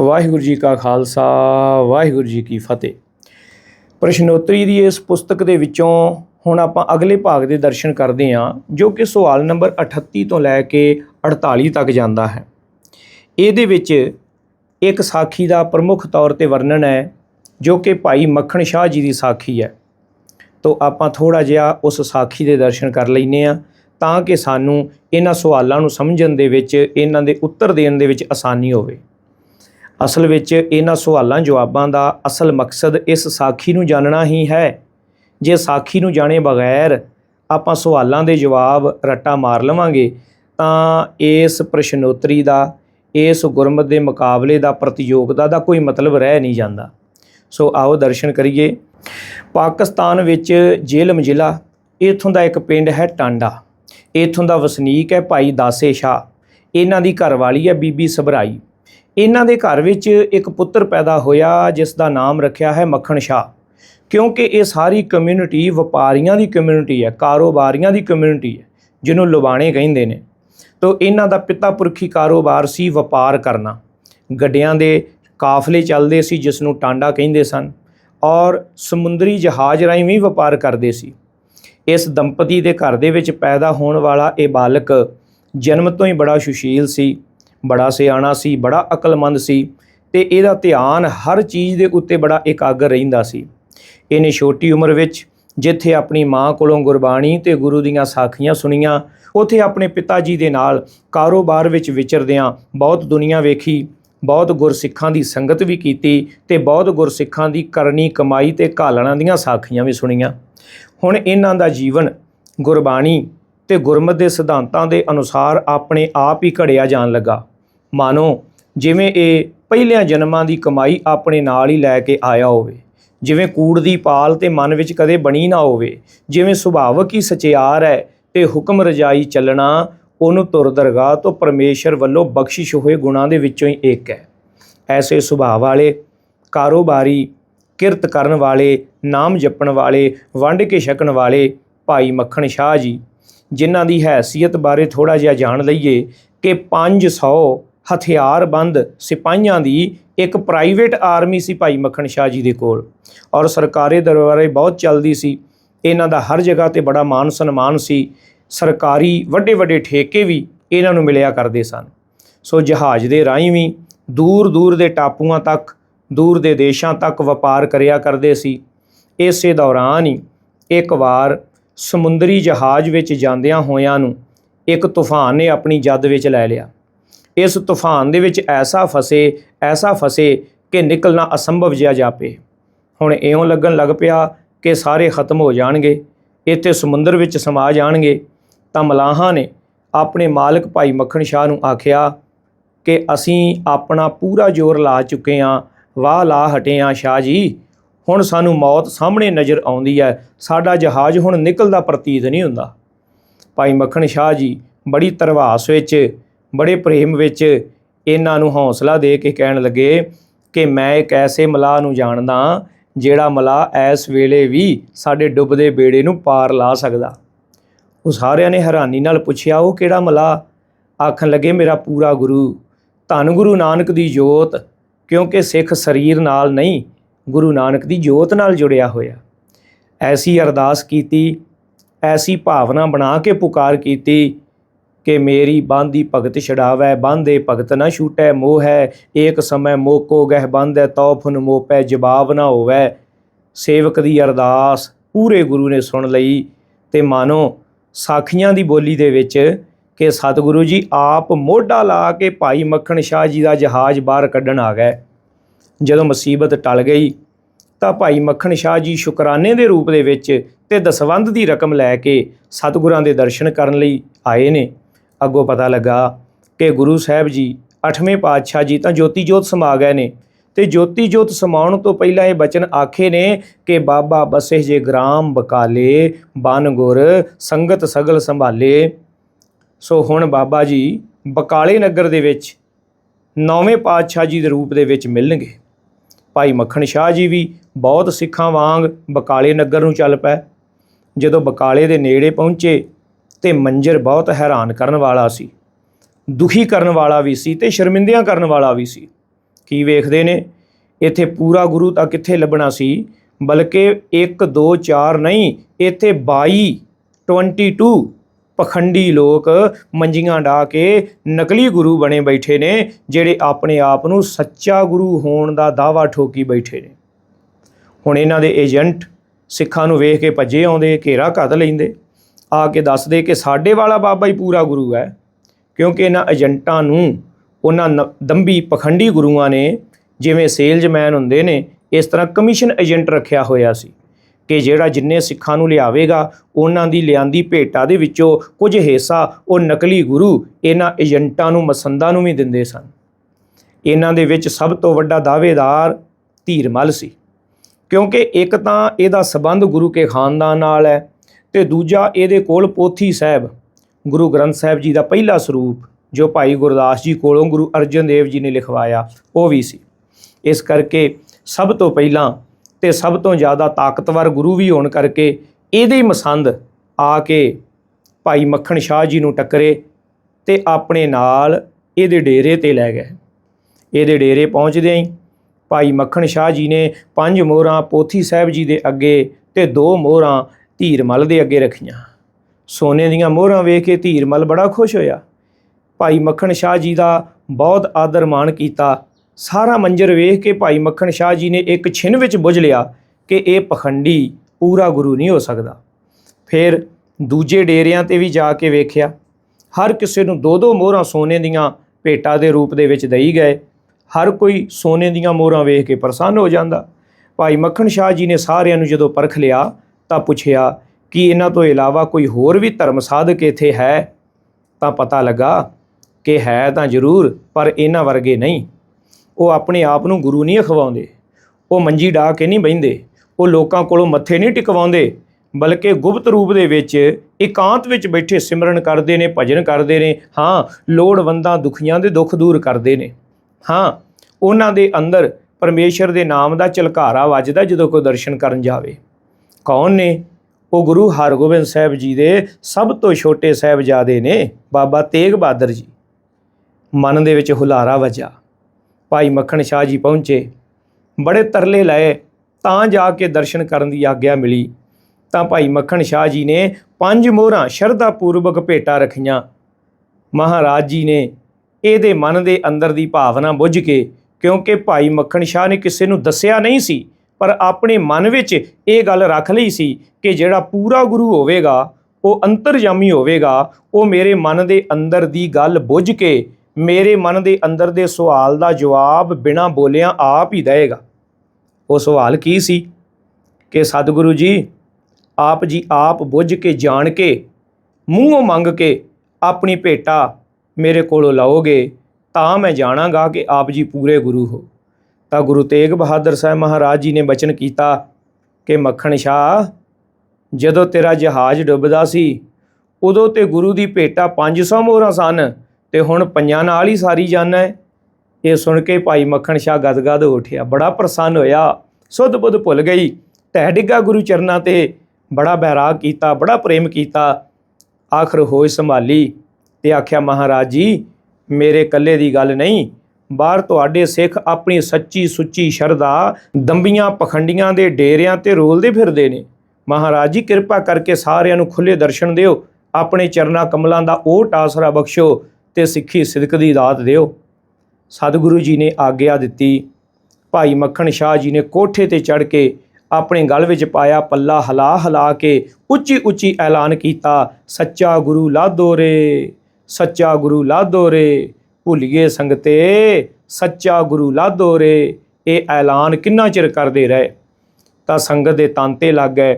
ਵਾਹਿਗੁਰੂ ਜੀ ਕਾ ਖਾਲਸਾ, ਵਾਹਿਗੁਰੂ ਜੀ ਕੀ ਫਤਿਹ। ਪ੍ਰਸ਼ਨੋਤਰੀ ਦੀ ਇਸ ਪੁਸਤਕ ਦੇ ਵਿੱਚੋਂ ਹੁਣ ਆਪਾਂ ਅਗਲੇ ਭਾਗ ਦੇ ਦਰਸ਼ਨ ਕਰਦੇ ਹਾਂ, ਜੋ ਕਿ ਸਵਾਲ ਨੰਬਰ 38 ਤੋਂ ਲੈ ਕੇ 48 ਤੱਕ ਜਾਂਦਾ ਹੈ। ਇਹਦੇ ਵਿੱਚ ਇੱਕ ਸਾਖੀ ਦਾ ਪ੍ਰਮੁੱਖ ਤੌਰ ਤੇ ਵਰਣਨ ਹੈ, ਜੋ ਕਿ ਭਾਈ ਮੱਖਣ ਸ਼ਾਹ ਜੀ ਦੀ ਸਾਖੀ ਹੈ। ਤੋਂ ਆਪਾਂ ਥੋੜਾ ਜਿਹਾ ਉਸ ਸਾਖੀ ਦੇ ਦਰਸ਼ਨ ਕਰ ਲੈਨੇ ਆ ਤਾਂ ਕਿ ਸਾਨੂੰ ਇਹਨਾਂ ਸਵਾਲਾਂ ਨੂੰ ਸਮਝਣ ਦੇ ਵਿੱਚ, ਇਹਨਾਂ ਦੇ ਉੱਤਰ ਦੇਣ ਦੇ ਵਿੱਚ ਆਸਾਨੀ ਹੋਵੇ। ਅਸਲ ਵਿੱਚ ਇਹਨਾਂ ਸਵਾਲਾਂ ਜਵਾਬਾਂ ਦਾ ਅਸਲ ਮਕਸਦ ਇਸ ਸਾਖੀ ਨੂੰ ਜਾਣਨਾ ਹੀ ਹੈ। ਜੇ ਸਾਖੀ ਨੂੰ ਜਾਣੇ ਬਗੈਰ ਆਪਾਂ ਸਵਾਲਾਂ ਦੇ ਜਵਾਬ ਰੱਟਾ ਮਾਰ ਲਵਾਂਗੇ, ਤਾਂ ਇਸ ਪ੍ਰਸ਼ਨੋਤਰੀ ਦਾ, ਇਸ ਗੁਰਮਤ ਦੇ ਮੁਕਾਬਲੇ ਦਾ, ਪ੍ਰਤੀਯੋਗਤਾ ਦਾ ਕੋਈ ਮਤਲਬ ਰਹਿ ਨਹੀਂ ਜਾਂਦਾ। ਸੋ ਆਓ ਦਰਸ਼ਨ ਕਰੀਏ। ਪਾਕਿਸਤਾਨ ਵਿੱਚ ਜੇਲਮ ਜ਼ਿਲ੍ਹਾ ਇਥੋਂ ਦਾ ਇੱਕ ਪਿੰਡ ਹੈ ਟਾਂਡਾ। ਇਥੋਂ ਦਾ ਵਸਨੀਕ ਹੈ ਭਾਈ ਦਾਸੇ ਸ਼ਾਹ। ਇਹਨਾਂ ਦੀ ਘਰਵਾਲੀ ਹੈ ਬੀਬੀ ਸਬਰਾਈ ਇਹਨਾਂ ਦੇ ਘਰ ਵਿੱਚ ਇੱਕ ਪੁੱਤਰ ਪੈਦਾ ਹੋਇਆ, ਜਿਸ ਦਾ ਨਾਮ ਰੱਖਿਆ ਹੈ ਮੱਖਣ ਸ਼ਾਹ। ਕਿਉਂਕਿ ਇਹ ਸਾਰੀ ਕਮਿਊਨਿਟੀ ਵਪਾਰੀਆਂ ਦੀ ਕਮਿਊਨਿਟੀ ਹੈ, ਕਾਰੋਬਾਰੀਆਂ ਦੀ ਕਮਿਊਨਿਟੀ ਹੈ, ਜਿਹਨੂੰ ਲੁਬਾਣੇ ਕਹਿੰਦੇ ਨੇ। ਤੋ ਇਹਨਾਂ ਦਾ ਪਿਤਾ ਪੁਰਖੀ ਕਾਰੋਬਾਰ ਸੀ ਵਪਾਰ ਕਰਨਾ। ਗੱਡਿਆਂ ਦੇ ਕਾਫਲੇ ਚੱਲਦੇ ਸੀ, ਜਿਸ ਨੂੰ ਟਾਂਡਾ ਕਹਿੰਦੇ ਸਨ, ਔਰ ਸਮੁੰਦਰੀ ਜਹਾਜ਼ ਰਾਹੀਂ ਵੀ ਵਪਾਰ ਕਰਦੇ ਸੀ। ਇਸ ਦੰਪਤੀ ਦੇ ਘਰ ਦੇ ਵਿੱਚ ਪੈਦਾ ਹੋਣ ਵਾਲਾ ਇਹ ਬਾਲਕ ਜਨਮ ਤੋਂ ਹੀ ਬੜਾ ਸੁਸ਼ੀਲ ਸੀ। ਬੜਾ ਸਿਆਣਾ ਸੀ, ਬੜਾ ਅਕਲਮੰਦ ਸੀ ਤੇ ਇਹਦਾ ਧਿਆਨ ਹਰ ਚੀਜ਼ ਦੇ ਉੱਤੇ ਬੜਾ ਇਕਾਗਰ ਰਹਿੰਦਾ ਸੀ। ਇਹਨੇ ਛੋਟੀ ਉਮਰ ਵਿੱਚ ਜਿੱਥੇ ਆਪਣੀ ਮਾਂ ਕੋਲੋਂ ਗੁਰਬਾਣੀ ਤੇ ਗੁਰੂ ਦੀਆਂ ਸਾਖੀਆਂ ਸੁਣੀਆਂ, ਉਥੇ ਆਪਣੇ ਪਿਤਾ ਜੀ ਦੇ ਨਾਲ ਕਾਰੋਬਾਰ ਵਿੱਚ ਵਿਚਰਦਿਆਂ ਬਹੁਤ ਦੁਨੀਆ ਵੇਖੀ, ਬਹੁਤ ਗੁਰਸਿੱਖਾਂ ਦੀ ਸੰਗਤ ਵੀ ਕੀਤੀ ਤੇ ਬਹੁਤ ਗੁਰਸਿੱਖਾਂ ਦੀ ਕਰਨੀ ਕਮਾਈ ਤੇ ਘਾਲਣਾ ਦੀਆਂ ਸਾਖੀਆਂ ਵੀ ਸੁਣੀਆਂ। ਹੁਣ ਇਹਨਾਂ ਦਾ ਜੀਵਨ ਗੁਰਬਾਣੀ ਤੇ ਗੁਰਮਤ ਦੇ ਸਿਧਾਂਤਾਂ ਦੇ ਅਨੁਸਾਰ ਆਪਣੇ ਆਪ ਹੀ ਘੜਿਆ ਜਾਣ ਲੱਗਾ। ਮਾਨੋ, ਜਿਵੇਂ ਇਹ ਪਹਿਲਿਆਂ ਜਨਮਾਂ ਦੀ ਕਮਾਈ ਆਪਣੇ ਨਾਲ ਹੀ ਲੈ ਕੇ ਆਇਆ ਹੋਵੇ, ਜਿਵੇਂ ਕੂੜ ਦੀ ਪਾਲ ਤੇ ਮਨ ਵਿੱਚ ਕਦੇ ਬਣੀ ਨਾ ਹੋਵੇ, ਜਿਵੇਂ ਸੁਭਾਵਕ ਹੀ ਸਚਿਆਰ ਹੈ ਤੇ ਹੁਕਮ ਰਜਾਈ ਚੱਲਣਾ, ਉਹਨੂੰ ਤੁਰ ਦਰਗਾਹ ਤੋਂ ਪਰਮੇਸ਼ਰ ਵੱਲੋਂ ਬਖਸ਼ਿਸ਼ ਹੋਏ ਗੁਣਾਂ ਦੇ ਵਿੱਚੋਂ ਹੀ ਇੱਕ ਹੈ। ਐਸੇ ਸੁਭਾਅ ਵਾਲੇ, ਕਾਰੋਬਾਰੀ, ਕਿਰਤ ਕਰਨ ਵਾਲੇ, ਨਾਮ ਜਪਣ ਵਾਲੇ, ਵੰਡ ਕੇ ਛਕਣ ਵਾਲੇ ਭਾਈ ਮੱਖਣ ਸ਼ਾਹ ਜੀ ਜਿਨ੍ਹਾਂ ਦੀ ਹੈਸੀਅਤ ਬਾਰੇ ਥੋੜਾ ਜਿਹਾ ਜਾਣ ਲਈਏ ਕਿ 500 ਹਥਿਆਰਬੰਦ ਸਿਪਾਹੀਆਂ ਦੀ ਇੱਕ ਪ੍ਰਾਈਵੇਟ ਆਰਮੀ ਸੀ ਭਾਈ ਮੱਖਣ ਸ਼ਾਹ ਜੀ ਦੇ ਕੋਲ ਔਰ ਸਰਕਾਰੀ ਦਰਬਾਰੇ ਬਹੁਤ ਚੱਲਦੀ ਸੀ। ਇਹਨਾਂ ਦਾ ਹਰ ਜਗ੍ਹਾ ਤੇ ਬੜਾ ਮਾਨ ਸਨਮਾਨ ਸੀ। ਸਰਕਾਰੀ ਵੱਡੇ ਵੱਡੇ ਠੇਕੇ ਵੀ ਇਹਨਾਂ ਨੂੰ ਮਿਲਿਆ ਕਰਦੇ ਸਨ। ਸੋ ਜਹਾਜ਼ ਦੇ ਰਾਹੀਂ ਵੀ ਦੂਰ ਦੂਰ ਦੇ ਟਾਪੂਆਂ ਤੱਕ, ਦੂਰ ਦੇ ਦੇਸ਼ਾਂ ਤੱਕ ਵਪਾਰ ਕਰਿਆ ਕਰਦੇ ਸੀ। ਇਸੇ ਦੌਰਾਨ ਹੀ ਇੱਕ ਵਾਰ ਸਮੁੰਦਰੀ ਜਹਾਜ਼ ਵਿੱਚ ਜਾਂਦਿਆਂ ਹੋਇਆਂ ਨੂੰ ਇੱਕ ਤੂਫਾਨ ਨੇ ਆਪਣੀ ਜੱਦ ਵਿੱਚ ਲੈ ਲਿਆ। ਇਸ ਤੂਫਾਨ ਦੇ ਵਿੱਚ ਐਸਾ ਫਸੇ ਐਸਾ ਫਸੇ ਕਿ ਨਿਕਲਣਾ ਅਸੰਭਵ ਜਿਹਾ ਜਾਪੇ। ਹੁਣ ਇਉਂ ਲੱਗਣ ਲੱਗ ਪਿਆ ਕਿ ਸਾਰੇ ਖਤਮ ਹੋ ਜਾਣਗੇ, ਇੱਥੇ ਸਮੁੰਦਰ ਵਿੱਚ ਸਮਾ ਜਾਣਗੇ। ਤਾਂ ਮਲਾਹਾਂ ਨੇ ਆਪਣੇ ਮਾਲਕ ਭਾਈ ਮੱਖਣ ਸ਼ਾਹ ਨੂੰ ਆਖਿਆ ਕਿ ਅਸੀਂ ਆਪਣਾ ਪੂਰਾ ਜ਼ੋਰ ਲਾ ਚੁੱਕੇ ਹਾਂ ਵਾਹ ਲਾ ਹਟੇ ਹਾਂ ਸ਼ਾਹ ਜੀ। ਹੁਣ ਸਾਨੂੰ ਮੌਤ ਸਾਹਮਣੇ ਨਜ਼ਰ ਆਉਂਦੀ ਹੈ। ਸਾਡਾ ਜਹਾਜ਼ ਹੁਣ ਨਿਕਲਦਾ ਪ੍ਰਤੀਤ ਨਹੀਂ ਹੁੰਦਾ। ਭਾਈ ਮੱਖਣ ਸ਼ਾਹ ਜੀ, ਬੜੀ ਤਰਵਾਸ ਵਿੱਚ, ਬੜੇ ਪ੍ਰੇਮ ਵਿੱਚ ਇਹਨਾਂ ਨੂੰ ਹੌਸਲਾ ਦੇ ਕੇ ਕਹਿਣ ਲੱਗੇ ਕਿ ਮੈਂ ਇੱਕ ਐਸੇ ਮਲਾਹ ਨੂੰ ਜਾਣਦਾ ਜਿਹੜਾ ਮਲਾਹ ਇਸ ਵੇਲੇ ਵੀ ਸਾਡੇ ਡੁੱਬਦੇ ਬੇੜੇ ਨੂੰ ਪਾਰ ਲਾ ਸਕਦਾ। ਉਹ ਸਾਰਿਆਂ ਨੇ ਹੈਰਾਨੀ ਨਾਲ ਪੁੱਛਿਆ, ਉਹ ਕਿਹੜਾ ਮਲਾਹ? ਆਖਣ ਲੱਗੇ, ਮੇਰਾ ਪੂਰਾ ਗੁਰੂ। ਧੰਨ ਗੁਰੂ ਨਾਨਕ ਦੀ ਜੋਤ, ਕਿਉਂਕਿ ਸਿੱਖ ਸਰੀਰ ਨਾਲ ਨਹੀਂ ਗੁਰੂ ਨਾਨਕ ਦੀ ਜੋਤ ਨਾਲ ਜੁੜਿਆ ਹੋਇਆ। ਐਸੀ ਅਰਦਾਸ ਕੀਤੀ, ਐਸੀ ਭਾਵਨਾ ਬਣਾ ਕੇ ਪੁਕਾਰ ਕੀਤੀ ਕਿ ਮੇਰੀ ਬਾਂਦੀ ਭਗਤ ਛਡਾਵੈ, ਬਾਂਦੇ ਭਗਤ ਨਾ ਛੂਟੈ, ਮੋਹ ਹੈ ਏਕ ਸਮੈ ਮੋਕੋ ਗਹਿ ਬੰਦੈ ਤੌਫਨ ਮੋਪੈ, ਜਵਾਬ ਨਾ ਹੋਵੈ। ਸੇਵਕ ਦੀ ਅਰਦਾਸ ਪੂਰੇ ਗੁਰੂ ਨੇ ਸੁਣ ਲਈ ਤੇ ਮਾਨੋ ਸਾਖੀਆਂ ਦੀ ਬੋਲੀ ਦੇ ਵਿੱਚ ਕਿ ਸਤਿਗੁਰੂ ਜੀ ਆਪ ਮੋਢਾ ਲਾ ਕੇ ਭਾਈ ਮੱਖਣ ਸ਼ਾਹ ਜੀ ਦਾ ਜਹਾਜ਼ ਬਾਹਰ ਕੱਢਣ ਆ ਗਏ। ਜਦੋਂ ਮੁਸੀਬਤ ਟਲ ਗਈ ਤਾਂ ਭਾਈ ਮੱਖਣ ਸ਼ਾਹ ਜੀ ਸ਼ੁਕਰਾਨੇ ਦੇ ਰੂਪ ਦੇ ਵਿੱਚ ਤੇ ਦਸਵੰਧ ਦੀ ਰਕਮ ਲੈ ਕੇ ਸਤਿਗੁਰਾਂ ਦੇ ਦਰਸ਼ਨ ਕਰਨ ਲਈ ਆਏ ਨੇ। ਅੱਗੋਂ ਪਤਾ ਲੱਗਾ ਕਿ ਗੁਰੂ ਸਾਹਿਬ ਜੀ 8ਵੇਂ ਪਾਤਸ਼ਾਹ ਜੀ ਤਾਂ ਜੋਤੀ ਜੋਤ ਸਮਾ ਗਏ ਨੇ ਤੇ ਜੋਤੀ ਜੋਤ ਸਮਾਉਣ ਤੋਂ ਪਹਿਲਾਂ ਇਹ ਬਚਨ ਆਖੇ ਨੇ ਕਿ ਬਾਬਾ ਬਸੇ ਜੇ ਗ੍ਰਾਮ ਬਕਾਲੇ, ਬਨ ਗੁਰ, ਸੰਗਤ ਸਗਲ ਸੰਭਾਲੇ। ਸੋ ਹੁਣ ਬਾਬਾ ਜੀ ਬਕਾਲੇ ਨਗਰ ਦੇ ਵਿੱਚ ਨੌਵੇਂ ਪਾਤਸ਼ਾਹ ਜੀ ਦੇ ਰੂਪ ਦੇ ਵਿੱਚ ਮਿਲਣਗੇ। ਭਾਈ ਮੱਖਣ ਸ਼ਾਹ ਜੀ ਵੀ ਬਹੁਤ ਸਿੱਖਾਂ ਵਾਂਗ ਬਕਾਲੇ ਨਗਰ ਨੂੰ ਚੱਲ ਪਏ। ਜਦੋਂ ਬਕਾਲੇ ਦੇ ਨੇੜੇ ਪਹੁੰਚੇ ਤੇ ਮੰਜ਼ਰ ਬਹੁਤ ਹੈਰਾਨ ਕਰਨ ਵਾਲਾ ਸੀ, ਦੁਖੀ ਕਰਨ ਵਾਲਾ ਵੀ ਸੀ ਤੇ ਸ਼ਰਮਿੰਦਿਆਂ ਕਰਨ ਵਾਲਾ ਵੀ ਸੀ। ਕੀ ਵੇਖਦੇ ਨੇ? ਇੱਥੇ ਪੂਰਾ ਗੁਰੂ ਤਾਂ ਕਿੱਥੇ ਲੱਭਣਾ ਸੀ? ਬਲਕਿ 1 2 4 ਨਹੀਂ, ਇੱਥੇ 22 22 ਪਖੰਡੀ ਲੋਕ ਮੰਜੀਆਂ ਢਾ ਕੇ ਨਕਲੀ ਗੁਰੂ ਬਣੇ ਬੈਠੇ ਨੇ, ਜਿਹੜੇ ਆਪਣੇ ਆਪ ਨੂੰ ਸੱਚਾ ਗੁਰੂ ਹੋਣ ਦਾ ਦਾਵਾ ਠੋਕੀ ਬੈਠੇ ਨੇ। ਹੁਣ ਇਹਨਾਂ ਦੇ ਏਜੰਟ ਸਿੱਖਾਂ ਨੂੰ ਵੇਖ ਕੇ ਭੱਜੇ ਆਉਂਦੇ, ਘੇਰਾ ਘੱਤ ਲੈਂਦੇ। ਆ ਕੇ ਦੱਸਦੇ ਕਿ ਸਾਡੇ ਵਾਲਾ ਬਾਬਾ ਹੀ ਪੂਰਾ ਗੁਰੂ ਹੈ, ਕਿਉਂਕਿ ਇਹਨਾਂ ਏਜੰਟਾਂ ਨੂੰ ਉਹਨਾਂ ਨ- ਦੰਭੀ ਪਖੰਡੀ ਗੁਰੂਆਂ ਨੇ, ਜਿਵੇਂ ਸੇਲਜ਼ਮੈਨ ਹੁੰਦੇ ਨੇ, ਇਸ ਤਰ੍ਹਾਂ ਕਮਿਸ਼ਨ ਏਜੰਟ ਰੱਖਿਆ ਹੋਇਆ ਸੀ। ਕਿ ਜਿਹੜਾ ਜਿੰਨੇ ਸਿੱਖਾਂ ਨੂੰ ਲਿਆਵੇਗਾ, ਉਹਨਾਂ ਦੀ ਲਿਆਂਦੀ ਭੇਟਾ ਦੇ ਵਿੱਚੋਂ ਕੁਝ ਹਿੱਸਾ ਉਹ ਨਕਲੀ ਗੁਰੂ ਇਹਨਾਂ ਏਜੰਟਾਂ ਨੂੰ, ਮਸੰਦਾਂ ਨੂੰ ਵੀ ਦਿੰਦੇ ਸਨ। ਇਹਨਾਂ ਦੇ ਵਿੱਚ ਸਭ ਤੋਂ ਵੱਡਾ ਦਾਅਵੇਦਾਰ ਧੀਰਮਲ ਸੀ। ਕਿਉਂਕਿ ਇੱਕ ਤਾਂ ਇਹਦਾ ਸਬੰਧ ਗੁਰੂ ਕੇ ਖਾਨਦਾਨ ਨਾਲ ਹੈ ਤੇ ਦੂਜਾ ਇਹਦੇ ਕੋਲ ਪੋਥੀ ਸਾਹਿਬ, ਗੁਰੂ ਗ੍ਰੰਥ ਸਾਹਿਬ ਜੀ ਦਾ ਪਹਿਲਾ ਸਰੂਪ, ਜੋ ਭਾਈ ਗੁਰਦਾਸ ਜੀ ਕੋਲੋਂ ਗੁਰੂ ਅਰਜਨ ਦੇਵ ਜੀ ਨੇ ਲਿਖਵਾਇਆ, ਉਹ ਵੀ ਸੀ। ਇਸ ਕਰਕੇ ਸਭ ਤੋਂ ਪਹਿਲਾਂ ਤੇ ਸਭ ਤੋਂ ਜ਼ਿਆਦਾ ਤਾਕਤਵਰ ਗੁਰੂ ਵੀ ਹੋਣ ਕਰਕੇ ਇਹਦੇ ਹੀ ਮਸੰਦ ਆ ਕੇ ਭਾਈ ਮੱਖਣ ਸ਼ਾਹ ਜੀ ਨੂੰ ਟੱਕਰੇ ਤੇ ਆਪਣੇ ਨਾਲ ਇਹਦੇ ਡੇਰੇ ਤੇ ਲੈ ਗਏ। ਇਹਦੇ ਡੇਰੇ ਪਹੁੰਚਦੇ ਹੀ ਭਾਈ ਮੱਖਣ ਸ਼ਾਹ ਜੀ ਨੇ ਪੰਜ ਮੋਹਰਾਂ ਪੋਥੀ ਸਾਹਿਬ ਜੀ ਦੇ ਅੱਗੇ ਤੇ ਦੋ ਮੋਹਰਾਂ ਧੀਰਮਲ ਦੇ ਅੱਗੇ ਰੱਖੀਆਂ। ਸੋਨੇ ਦੀਆਂ ਮੋਹਰਾਂ ਵੇਖ ਕੇ ਧੀਰਮਲ ਬੜਾ ਖੁਸ਼ ਹੋਇਆ। ਭਾਈ ਮੱਖਣ ਸ਼ਾਹ ਜੀ ਦਾ ਬਹੁਤ ਆਦਰ ਮਾਣ ਕੀਤਾ। ਸਾਰਾ ਮੰਜ਼ਰ ਵੇਖ ਕੇ ਭਾਈ ਮੱਖਣ ਸ਼ਾਹ ਜੀ ਨੇ ਇੱਕ ਛਿਨ ਵਿੱਚ ਬੁੱਝ ਲਿਆ ਕਿ ਇਹ ਪਖੰਡੀ ਪੂਰਾ ਗੁਰੂ ਨਹੀਂ ਹੋ ਸਕਦਾ। ਫਿਰ ਦੂਜੇ ਡੇਰਿਆਂ ਤੇ ਵੀ ਜਾ ਕੇ ਵੇਖਿਆ। ਹਰ ਕਿਸੇ ਨੂੰ ਦੋ ਦੋ ਮੋਹਰਾਂ ਸੋਨੇ ਦੀਆਂ ਭੇਟਾ ਦੇ ਰੂਪ ਦੇ ਵਿੱਚ ਦਈ ਗਏ। ਹਰ ਕੋਈ ਸੋਨੇ ਦੀਆਂ ਮੋਹਰਾਂ ਵੇਖ ਕੇ ਪ੍ਰਸੰਨ ਹੋ ਜਾਂਦਾ। ਭਾਈ ਮੱਖਣ ਸ਼ਾਹ ਜੀ ਨੇ ਸਾਰਿਆਂ ਨੂੰ ਜਦੋਂ ਪਰਖ ਲਿਆ ਤਾਂ ਪੁੱਛਿਆ ਕਿ ਇਹਨਾਂ ਤੋਂ ਇਲਾਵਾ ਕੋਈ ਹੋਰ ਵੀ ਧਰਮ ਸਾਧਕ ਇੱਥੇ ਹੈ? ਤਾਂ ਪਤਾ ਲੱਗਾ ਕਿ ਹੈ ਤਾਂ ਜ਼ਰੂਰ, ਪਰ ਇਹਨਾਂ ਵਰਗੇ ਨਹੀਂ। ਉਹ ਆਪਣੇ ਆਪ ਨੂੰ ਗੁਰੂ ਨਹੀਂ ਅਖਵਾਉਂਦੇ। ਉਹ ਮੰਜੀ ਢਾ ਕੇ ਨਹੀਂ ਬਹਿੰਦੇ। ਉਹ ਲੋਕਾਂ ਕੋਲੋਂ ਮੱਥੇ ਨਹੀਂ ਟਿਕਵਾਉਂਦੇ, ਬਲਕਿ ਗੁਪਤ ਰੂਪ ਦੇ ਵਿੱਚ ਇਕਾਂਤ ਵਿੱਚ ਬੈਠੇ ਸਿਮਰਨ ਕਰਦੇ ਨੇ, ਭਜਨ ਕਰਦੇ ਨੇ। ਹਾਂ, ਲੋੜਵੰਦਾਂ ਦੁਖੀਆਂ ਦੇ ਦੁੱਖ ਦੂਰ ਕਰਦੇ ਨੇ। ਹਾਂ, ਉਹਨਾਂ ਦੇ ਅੰਦਰ ਪਰਮੇਸ਼ਰ ਦੇ ਨਾਮ ਦਾ ਝਲਕਾਰਾ ਵੱਜਦਾ ਜਦੋਂ ਕੋਈ ਦਰਸ਼ਨ ਕਰਨ ਜਾਵੇ। ਕੌਣ ਨੇ? ਉਹ ਗੁਰੂ ਹਰਗੋਬਿੰਦ ਸਾਹਿਬ ਜੀ ਦੇ ਸਭ ਤੋਂ ਛੋਟੇ ਸਾਹਿਬਜ਼ਾਦੇ ਨੇ, ਬਾਬਾ ਤੇਗ ਬਹਾਦਰ ਜੀ। ਮਨ ਦੇ ਵਿੱਚ ਹੁਲਾਰਾ ਵਜਾ। ਭਾਈ ਮੱਖਣ ਸ਼ਾਹ ਜੀ ਪਹੁੰਚੇ। ਬੜੇ ਤਰਲੇ ਲਏ, ਤਾਂ ਜਾ ਕੇ ਦਰਸ਼ਨ ਕਰਨ ਦੀ ਆਗਿਆ ਮਿਲੀ। ਤਾਂ ਭਾਈ ਮੱਖਣ ਸ਼ਾਹ ਜੀ ਨੇ ਪੰਜ ਮੋਹਰਾਂ ਸ਼ਰਧਾ ਪੂਰਵਕ ਭੇਟਾ ਰੱਖੀਆਂ। ਮਹਾਰਾਜ ਜੀ ਨੇ ਇਹਦੇ ਮਨ ਦੇ ਅੰਦਰ ਦੀ ਭਾਵਨਾ ਬੁੱਝ ਕੇ, ਕਿਉਂਕਿ ਭਾਈ ਮੱਖਣ ਸ਼ਾਹ ਨੇ ਕਿਸੇ ਨੂੰ ਦੱਸਿਆ ਨਹੀਂ ਸੀ, ਪਰ ਆਪਣੇ ਮਨ ਵਿੱਚ ਇਹ ਗੱਲ ਰੱਖ ਲਈ ਸੀ ਕਿ ਜਿਹੜਾ ਪੂਰਾ ਗੁਰੂ ਹੋਵੇਗਾ, ਉਹ ਅੰਤਰਜਾਮੀ ਹੋਵੇਗਾ, ਉਹ ਮੇਰੇ ਮਨ ਦੇ ਅੰਦਰ ਦੀ ਗੱਲ ਬੁੱਝ ਕੇ ਮੇਰੇ ਮਨ ਦੇ ਅੰਦਰ ਦੇ ਸਵਾਲ ਦਾ ਜਵਾਬ ਬਿਨਾਂ ਬੋਲਿਆਂ ਆਪ ਹੀ ਦੇਵੇਗਾ। ਉਹ ਸਵਾਲ ਕੀ ਸੀ? ਕਿ ਸਤਿਗੁਰੂ ਜੀ, ਆਪ ਜੀ ਆਪ ਬੁੱਝ ਕੇ, ਜਾਣ ਕੇ, ਮੂੰਹੋਂ ਮੰਗ ਕੇ ਆਪਣੀ ਭੇਟਾ ਮੇਰੇ ਕੋਲੋਂ ਲਾਓਗੇ, ਤਾਂ ਮੈਂ ਜਾਣਾਂਗਾ ਕਿ ਆਪ ਜੀ ਪੂਰੇ ਗੁਰੂ ਹੋ। ਤਾਂ ਗੁਰੂ ਤੇਗ ਬਹਾਦਰ ਸਾਹਿਬ ਮਹਾਰਾਜ ਜੀ ਨੇ ਬਚਨ ਕੀਤਾ ਕਿ ਮੱਖਣ ਸ਼ਾਹ, ਜਦੋਂ ਤੇਰਾ ਜਹਾਜ਼ ਡੁੱਬਦਾ ਸੀ, ਉਦੋਂ ਤੇ ਗੁਰੂ ਦੀ ਭੇਟਾ 500 ਮੋਹਰਾਂ ਸਨ ਤੇ ਹੁਣ ਪੰਜਾਂ ਨਾਲ ਹੀ ਸਾਰੀ ਜਾਣਾ ਹੈ। ਇਹ ਸੁਣ ਕੇ ਭਾਈ ਮੱਖਣ ਸ਼ਾਹ ਗਦਗਦ ਹੋ ਉੱਠਿਆ, ਬੜਾ ਪ੍ਰਸੰਨ ਹੋਇਆ। ਸੁੱਧ ਬੁੱਧ ਭੁੱਲ ਗਈ। ਟਹਿ ਡਿੱਗਾ ਗੁਰੂ ਚਰਨਾਂ ਤੇ, ਬੜਾ ਬੈਰਾਗ ਕੀਤਾ, ਬੜਾ ਪ੍ਰੇਮ ਕੀਤਾ। ਆਖਰ ਹੋਏ ਸੰਭਾਲੀ। ਤੇ ਆਖਿਆ, ਮਹਾਰਾਜ ਜੀ, ਮੇਰੇ ਇਕੱਲੇ ਦੀ ਗੱਲ ਨਹੀਂ। ਬਾਹਰ ਤੁਹਾਡੇ ਸਿੱਖ ਆਪਣੀ ਸੱਚੀ ਸੁੱਚੀ ਸ਼ਰਧਾ ਦੰਬੀਆਂ ਪਖੰਡੀਆਂ ਦੇ ਡੇਰਿਆਂ ਤੇ ਰੋਲਦੇ ਫਿਰਦੇ ਨੇ। ਮਹਾਰਾਜ ਜੀ, ਕਿਰਪਾ ਕਰਕੇ ਸਾਰਿਆਂ ਨੂੰ ਖੁੱਲੇ ਦਰਸ਼ਨ ਦਿਓ। ਆਪਣੇ ਚਰਨਾ ਕਮਲਾਂ ਦਾ ਉਹ ਟਾਸਰਾ ਬਖਸ਼ੋ। ਤੇ ਸਿੱਖੀ ਸਿਦਕ ਦੀ ਦਾਤ ਦਿਓ। ਸਤਿਗੁਰੂ ਜੀ ਨੇ ਆਗਿਆ ਦਿੱਤੀ। ਭਾਈ ਮੱਖਣ ਸ਼ਾਹ ਜੀ ਨੇ ਕੋਠੇ ਤੇ ਚੜ ਕੇ ਆਪਣੇ ਗਲ ਵਿੱਚ ਪਾਇਆ ਪੱਲਾ ਹਲਾ ਹਲਾ ਕੇ ਉੱਚੀ ਉੱਚੀ ਐਲਾਨ ਕੀਤਾ, ਸੱਚਾ ਗੁਰੂ ਲਾਧੋ ਰੇ, ਸੱਚਾ ਗੁਰੂ ਲਾਧੋ ਰੇ, ਭੁੱਲੀਏ ਸੰਗਤੇ, ਸੱਚਾ ਗੁਰੂ ਲਾਧੋ ਰੇ। ਇਹ ਐਲਾਨ ਕਿੰਨਾ ਚਿਰ ਕਰਦੇ ਰਹੇ? ਤਾਂ ਸੰਗਤ ਦੇ ਤਾਂਤੇ ਲੱਗ ਗਏ।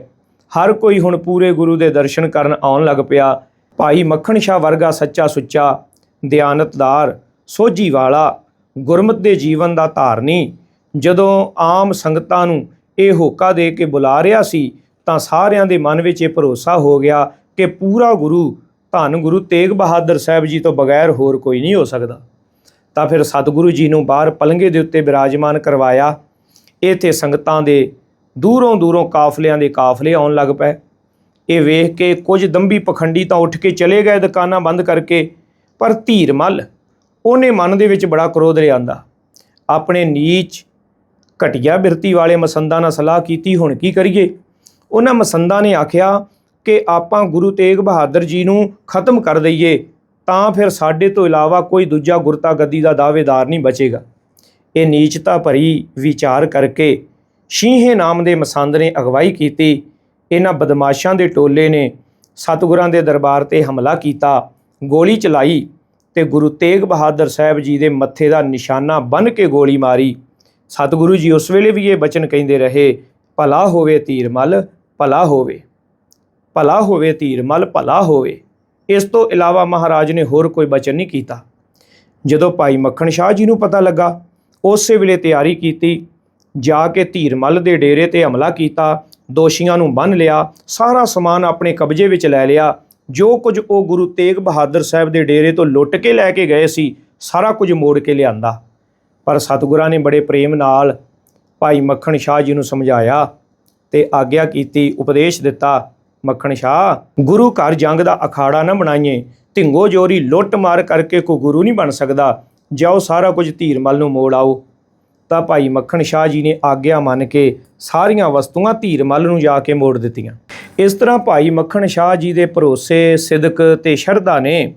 ਹਰ ਕੋਈ ਹੁਣ ਪੂਰੇ ਗੁਰੂ ਦੇ ਦਰਸ਼ਨ ਕਰਨ ਆਉਣ ਲੱਗ ਪਿਆ। ਭਾਈ ਮੱਖਣ ਸ਼ਾਹ ਵਰਗਾ ਸੱਚਾ ਸੁੱਚਾ ਦਿਆਨਤਦਾਰ, ਸੋਝੀ ਵਾਲਾ, ਗੁਰਮਤ ਦੇ ਜੀਵਨ ਦਾ ਧਾਰਨੀ। ਜਦੋਂ ਆਮ ਸੰਗਤਾਂ ਨੂੰ ਇਹ ਹੋਕਾ ਦੇ ਕੇ ਬੁਲਾ ਰਿਹਾ ਸੀ, ਤਾਂ ਸਾਰਿਆਂ ਦੇ ਮਨ ਵਿੱਚ ਇਹ ਭਰੋਸਾ ਹੋ ਗਿਆ ਕਿ ਪੂਰਾ ਗੁਰੂ ਧੰਨ ਗੁਰੂ ਤੇਗ ਬਹਾਦਰ ਸਾਹਿਬ ਜੀ ਤੋਂ ਬਗੈਰ ਹੋਰ ਕੋਈ ਨਹੀਂ ਹੋ ਸਕਦਾ। ਤਾਂ ਫਿਰ ਸਤਿਗੁਰੂ ਜੀ ਨੂੰ ਬਾਹਰ ਪਲੰਘੇ ਦੇ ਉੱਤੇ ਬਿਰਾਜਮਾਨ ਕਰਵਾਇਆ। ਇੱਥੇ ਸੰਗਤਾਂ ਦੇ ਦੂਰੋਂ ਦੂਰੋਂ ਕਾਫਲਿਆਂ ਦੇ ਕਾਫਲੇ ਆਉਣ ਲੱਗ ਪਏ। ਇਹ ਵੇਖ ਕੇ ਕੁਝ ਦੰਬੀ ਪਖੰਡੀ ਤਾਂ ਉੱਠ ਕੇ ਚਲੇ ਗਏ ਦੁਕਾਨਾਂ ਬੰਦ ਕਰਕੇ। ਪਰ ਧੀਰ ਮੱਲ ਉਹਨੇ ਮਨ ਦੇ ਵਿੱਚ ਬੜਾ ਕ੍ਰੋਧ ਲਿਆਂਦਾ ਆਪਣੇ ਨੀਚ ਘਟੀਆ ਬਿਰਤੀ ਵਾਲੇ ਮਸੰਦਾਂ ਨਾਲ ਸਲਾਹ ਕੀਤੀ, ਹੁਣ ਕੀ ਕਰੀਏ? ਉਹਨਾਂ ਮਸੰਦਾਂ ਨੇ ਆਖਿਆ ਕਿ ਆਪਾਂ ਗੁਰੂ ਤੇਗ ਬਹਾਦਰ ਜੀ ਨੂੰ ਖਤਮ ਕਰ ਦਈਏ, ਤਾਂ ਫਿਰ ਸਾਡੇ ਤੋਂ ਇਲਾਵਾ ਕੋਈ ਦੂਜਾ ਗੁਰਤਾ ਗੱਦੀ ਦਾ ਦਾਅਵੇਦਾਰ ਨਹੀਂ ਬਚੇਗਾ। ਇਹ ਨੀਚਤਾ ਭਰੀ ਵਿਚਾਰ ਕਰਕੇ ਸ਼ੀਹੇ ਨਾਮ ਦੇ ਮਸੰਦ ਨੇ ਅਗਵਾਈ ਕੀਤੀ। ਇਹਨਾਂ ਬਦਮਾਸ਼ਾਂ ਦੇ ਟੋਲੇ ਨੇ ਸਤਿਗੁਰਾਂ ਦੇ ਦਰਬਾਰ ਤੇ ਹਮਲਾ ਕੀਤਾ। ਗੋਲੀ ਚਲਾਈ ਤੇ ਗੁਰੂ ਤੇਗ ਬਹਾਦਰ ਸਾਹਿਬ ਜੀ ਦੇ ਮੱਥੇ ਦਾ ਨਿਸ਼ਾਨਾ ਬੰਨ ਕੇ ਗੋਲੀ ਮਾਰੀ। ਸਤਿਗੁਰੂ ਜੀ ਉਸ ਵੇਲੇ ਵੀ ਇਹ ਬਚਨ ਕਹਿੰਦੇ ਰਹੇ, ਭਲਾ ਹੋਵੇ ਧੀਰ ਮਲ, ਭਲਾ ਹੋਵੇ। ਭਲਾ ਹੋਵੇ ਧੀਰ ਮਲ, ਭਲਾ ਹੋਵੇ। ਇਸ ਤੋਂ ਇਲਾਵਾ ਮਹਾਰਾਜ ਨੇ ਹੋਰ ਕੋਈ ਬਚਨ ਨਹੀਂ ਕੀਤਾ। ਜਦੋਂ ਭਾਈ ਮੱਖਣ ਸ਼ਾਹ ਜੀ ਨੂੰ ਪਤਾ ਲੱਗਾ, ਉਸੇ ਵੇਲੇ ਤਿਆਰੀ ਕੀਤੀ। ਜਾ ਕੇ ਧੀਰਮਲ ਦੇ ਡੇਰੇ ਤੇ ਹਮਲਾ ਕੀਤਾ, ਦੋਸ਼ੀਆਂ ਨੂੰ ਬੰਨ ਲਿਆ, ਸਾਰਾ ਸਮਾਨ ਆਪਣੇ ਕਬਜ਼ੇ ਵਿੱਚ ਲੈ ਲਿਆ। ਜੋ ਕੁਝ ਉਹ ਗੁਰੂ ਤੇਗ ਬਹਾਦਰ ਸਾਹਿਬ ਦੇ ਡੇਰੇ ਤੋਂ ਲੁੱਟ ਕੇ ਲੈ ਕੇ ਗਏ ਸੀ, ਸਾਰਾ ਕੁਝ ਮੋੜ ਕੇ ਲਿਆਂਦਾ। ਪਰ ਸਤਿਗੁਰਾਂ ਨੇ ਬੜੇ ਪ੍ਰੇਮ ਨਾਲ ਭਾਈ ਮੱਖਣ ਸ਼ਾਹ ਜੀ ਨੂੰ ਸਮਝਾਇਆ ਤੇ ਆਗਿਆ ਕੀਤੀ, ਉਪਦੇਸ਼ ਦਿੱਤਾ, ਮੱਖਣ ਸ਼ਾਹ, ਗੁਰੂ ਘਰ ਜੰਗ ਦਾ ਅਖਾੜਾ ਨਾ ਬਣਾਈਏ। ਢਿੰਗੋ ਜੋਰੀ ਲੁੱਟ ਮਾਰ ਕਰਕੇ ਕੋ ਗੁਰੂ ਨਹੀਂ ਬਣ ਸਕਦਾ। ਜਾਓ ਸਾਰਾ ਕੁਝ ਧੀਰਮਲ ਨੂੰ ਮੋੜ ਆਓ। ਤਾਂ ਭਾਈ ਮੱਖਣ ਸ਼ਾਹ ਜੀ ਨੇ ਆਗਿਆ ਮੰਨ ਕੇ ਸਾਰੀਆਂ ਵਸਤੂਆਂ ਧੀਰਮਲ ਨੂੰ ਜਾ ਕੇ ਮੋੜ ਦਿੱਤੀਆਂ। ਇਸ ਤਰ੍ਹਾਂ ਭਾਈ ਮੱਖਣ ਸ਼ਾਹ ਜੀ ਦੇ ਭਰੋਸੇ, ਸਿਦਕ ਤੇ ਸ਼ਰਧਾ ਨੇ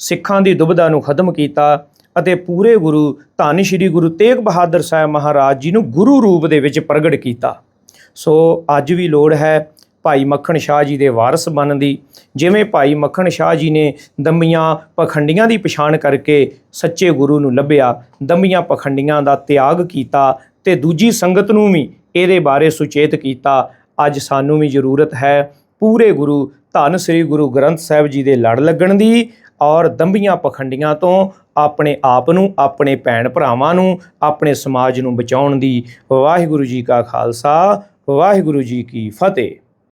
ਸਿੱਖਾਂ ਦੀ ਦੁਬਿਧਾ ਨੂੰ ਖਤਮ ਕੀਤਾ ਅਤੇ ਪੂਰੇ ਗੁਰੂ, ਧੰਨ ਸ਼੍ਰੀ ਗੁਰੂ ਤੇਗ ਬਹਾਦਰ ਸਾਹਿਬ ਮਹਾਰਾਜ ਜੀ ਨੂੰ ਗੁਰੂ ਰੂਪ ਦੇ ਵਿੱਚ ਪ੍ਰਗਟ ਕੀਤਾ। ਸੋ ਅੱਜ ਵੀ ਲੋੜ ਹੈ ਭਾਈ ਮੱਖਣ ਸ਼ਾਹ ਜੀ ਦੇ ਵਾਰਸ ਬਣਨ ਦੀ। ਜਿਵੇਂ ਭਾਈ ਮੱਖਣ ਸ਼ਾਹ ਜੀ ਨੇ ਦੰਮੀਆਂ ਪਖੰਡੀਆਂ ਦੀ ਪਛਾਣ ਕਰਕੇ ਸੱਚੇ ਗੁਰੂ ਨੂੰ ਲੱਭਿਆ ਦੰਮੀਆਂ ਪਖੰਡੀਆਂ ਦਾ ਤਿਆਗ ਕੀਤਾ ਤੇ ਦੂਜੀ ਸੰਗਤ ਨੂੰ ਵੀ ਇਹਦੇ ਬਾਰੇ ਸੁਚੇਤ ਕੀਤਾ ਅੱਜ ਸਾਨੂੰ ਵੀ ਜ਼ਰੂਰਤ ਹੈ ਪੂਰੇ ਗੁਰੂ ਧੰਨ ਸ੍ਰੀ ਗੁਰੂ ਗ੍ਰੰਥ ਸਾਹਿਬ ਜੀ ਦੇ ਲੜ ਲੱਗਣ ਦੀ ਔਰ ਦੰਬੀਆਂ ਪਖੰਡੀਆਂ ਤੋਂ ਆਪਣੇ ਆਪ ਨੂੰ, ਆਪਣੇ ਭੈਣ ਭਰਾਵਾਂ ਨੂੰ, ਆਪਣੇ ਸਮਾਜ ਨੂੰ ਬਚਾਉਣ ਦੀ ਵਾਹਿਗੁਰੂ ਜੀ ਕਾ ਖਾਲਸਾ, ਵਾਹਿਗੁਰੂ ਜੀ ਕੀ ਫਤਿਹ।